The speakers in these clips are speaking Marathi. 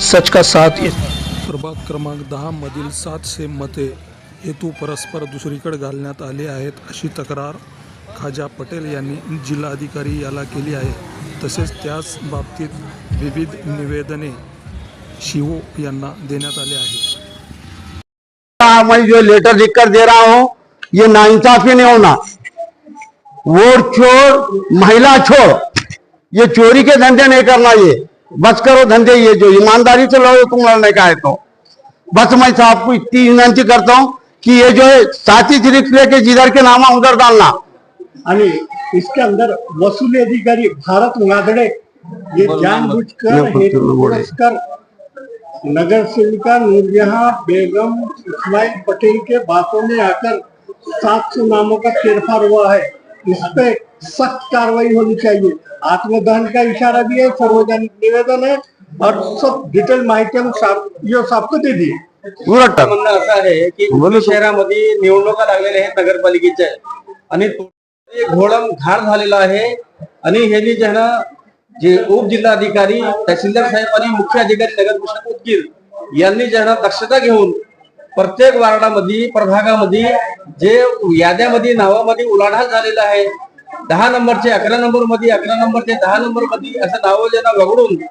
सच का साथ ये? प्रभाग क्रमांक दहा मधील सातशे मते हेतू परस्पर दुसरीकडे घालण्यात आले आहेत अशी तक्रार खाजा पटेल यांनी जिल्हाधिकारी याला केली आहे. तसेच त्याच बाबतीत विविध निवेदने शिवो यांना देण्यात आले आहे. मैं जो लेटर लिख कर दे रहा हूँ ये नाइंसाफी नहीं होना। वोट छोड़ महिला छोड़ ये चोरी के धंधे नहीं करना ये। बस करो धंधे ये जो ईमानदारी से लड़ो तुम लड़ने का है तो। बस मैं साहब को इतनी विनंती करता हूँ कि ये जो है साथी सिर्फ़ लेके जिधर के नामा उधर डालना। आणि इसके अंदर वसूली अधिकारी भारत उनादड़े ये जानबूझकर हेतुपुरस्कर नगर सेविका नूरजहां बेगम इस्माइल पटेल के बातों में आकर सात सौ नामों का फेरफार हुआ है। इस पे सख्त कार्रवाई होनी चाहिए आत्मदहन का इशारा भी है सार्वजनिक निवेदन है और सब डिटेल माहिती साहब ये सबको दे दी. म्हणणं असं आहे की. शहरामध्ये निवडणुका लागलेल्या आहेत नगरपालिकेच्या आणि घोळम घाण झालेला आहे आणि हे जे जे उपजिल्हाधिकारी तहसीलदार साहेब आणि मुख्य अधिकारी नगर परिषद उदगीर यांनी जे आहे ना दक्षता घेऊन प्रत्येक वार्डामध्ये प्रभागामध्ये जे याद्यामध्ये नावामध्ये उलाढाल झालेला आहे दहा नंबरचे अकरा नंबरमध्ये अकरा नंबरचे दहा नंबरमध्ये असं नावं ज्यांना वगळून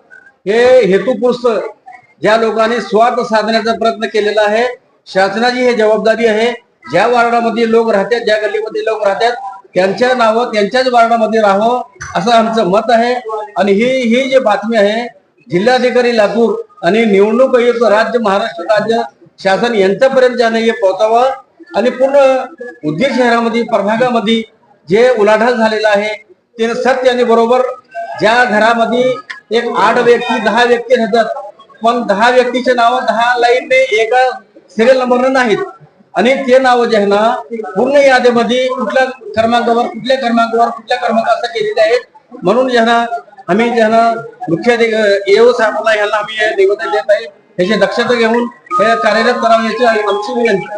हे हेतुपुरस्त ज्या लोकांनी स्वार्थ साधण्याचा प्रयत्न केलेला आहे शासनाची हे जबाबदारी आहे. ज्या वार्डामध्ये लोक राहतात ज्या गल्लीमध्ये लोक राहतात त्यांच्या नावं त्यांच्याच वार्डामध्ये राहावं असं आमचं मत आहे. आणि ही ही जी बातमी आहे जिल्हाधिकारी लातूर आणि निवडणूक आयुक्त राज्य महाराष्ट्र राज्य शासन यांच्यापर्यंत ज्याने हे पोहोचावं. आणि पूर्ण उदगीर शहरामध्ये प्रभागामध्ये जे उलाढाल झालेलं आहे ते सत्य आणि बरोबर. ज्या घरामध्ये एक आठ व्यक्ती दहा व्यक्ती राहतात पण दहा व्यक्तीचे नाव दहा लाईनने एका सिरियल नंबरने नाहीत. आणि ते नाव जे आहे ना पूर्ण यादीमध्ये कुठल्या क्रमांकावर कुठल्या क्रमांकावर कुठल्या क्रमांक असं केलेले आहेत म्हणून जे ना आम्ही जे ना मुख्य एओ साहेबांना यांना आम्ही निवेदन देत आहे. ह्याची दक्षता घेऊन हे कार्यरत करावं याची आमची विनंती.